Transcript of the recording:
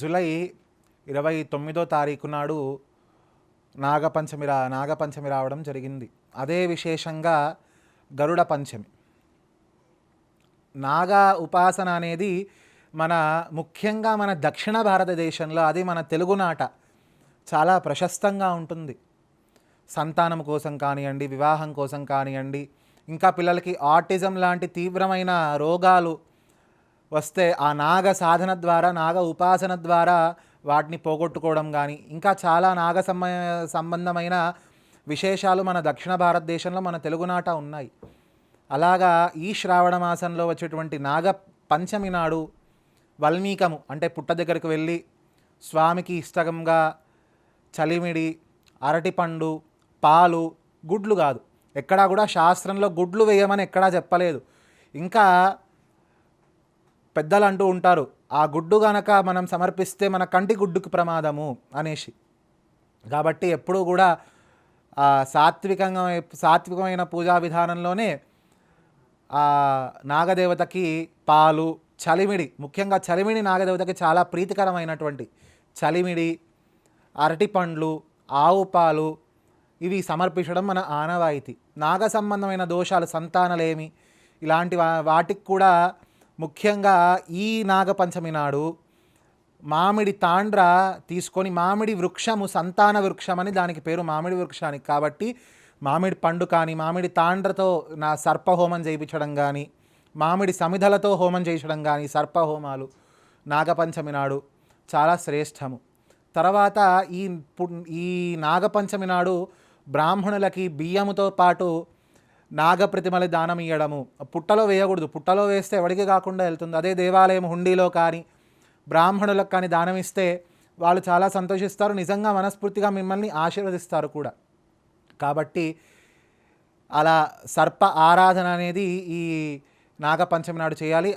July ఇరవై తొమ్మిదో తారీఖు నాడు నాగపంచమి రా నాగపంచమి రావడం జరిగింది. అదే విశేషంగా గరుడ పంచమి. నాగ ఉపాసన అనేది మన ముఖ్యంగా మన దక్షిణ భారతదేశంలో అది మన తెలుగునాట చాలా ప్రశస్తంగా ఉంటుంది. సంతానం కోసం కానివ్వండి వివాహం కోసం కానివ్వండి ఇంకా పిల్లలకి ఆటిజం లాంటి తీవ్రమైన రోగాలు వస్తే ఆ నాగ సాధన ద్వారా నాగ ఉపాసన ద్వారా వాటిని పోగొట్టుకోవడం కానీ ఇంకా చాలా నాగ సంబ సంబంధమైన విశేషాలు మన దక్షిణ భారతదేశంలో మన తెలుగునాట ఉన్నాయి. అలాగా ఈ శ్రావణ మాసంలో వచ్చేటువంటి నాగ పంచమి నాడు వల్మీకము అంటే పుట్ట దగ్గరికి వెళ్ళి స్వామికి ఇష్టంగా చలిమిడి అరటిపండు పాలు గుడ్లు కాదు. ఎక్కడా కూడా శాస్త్రంలో గుడ్లు వేయమని ఎక్కడా చెప్పలేదు. ఇంకా పెద్దలు అంటూ ఉంటారు ఆ గుడ్డు గనక మనం సమర్పిస్తే మన కంటి గుడ్డుకు ప్రమాదము అనేసి. కాబట్టి ఎప్పుడూ కూడా సాత్వికంగా సాత్వికమైన పూజా విధానంలోనే నాగదేవతకి పాలు చలిమిడి ముఖ్యంగా చలిమిడి నాగదేవతకి చాలా ప్రీతికరమైనటువంటి చలిమిడి అరటిపండ్లు ఆవు పాలు ఇవి సమర్పించడం మన ఆనవాయితీ. నాగ సంబంధమైన దోషాలు సంతానలేమి ఇలాంటి వా- వాటికి కూడా ముఖ్యంగా ఈ నాగపంచమి నాడు మామిడి తాండ్ర తీసుకొని మామిడి వృక్షము సంతాన వృక్షం అని దానికి పేరు మామిడి వృక్షానికి. కాబట్టి మామిడి పండు కానీ మామిడి తాండ్రతో నా సర్పహోమం చేయించడం కానీ మామిడి సమిధలతో హోమం చేయించడం కానీ సర్పహోమాలు నాగపంచమి నాడు చాలా శ్రేష్టము. తర్వాత ఈ ఈ నాగపంచమి నాడు బ్రాహ్మణులకి బియ్యముతో పాటు నాగప్రతిమల దానం ఇవ్వడము పుట్టలో వేయకూడదు. పుట్టలో వేస్తే ఎవరికి కాకుండా వెళ్తుంది. అదే దేవాలయం హుండీలో కానీ బ్రాహ్మణులకు కానీ దానం ఇస్తే వాళ్ళు చాలా సంతోషిస్తారు. నిజంగా మనస్ఫూర్తిగా మిమ్మల్ని ఆశీర్వదిస్తారు కూడా. కాబట్టి అలా సర్ప ఆరాధన అనేది ఈ నాగపంచమి నాడు చేయాలి.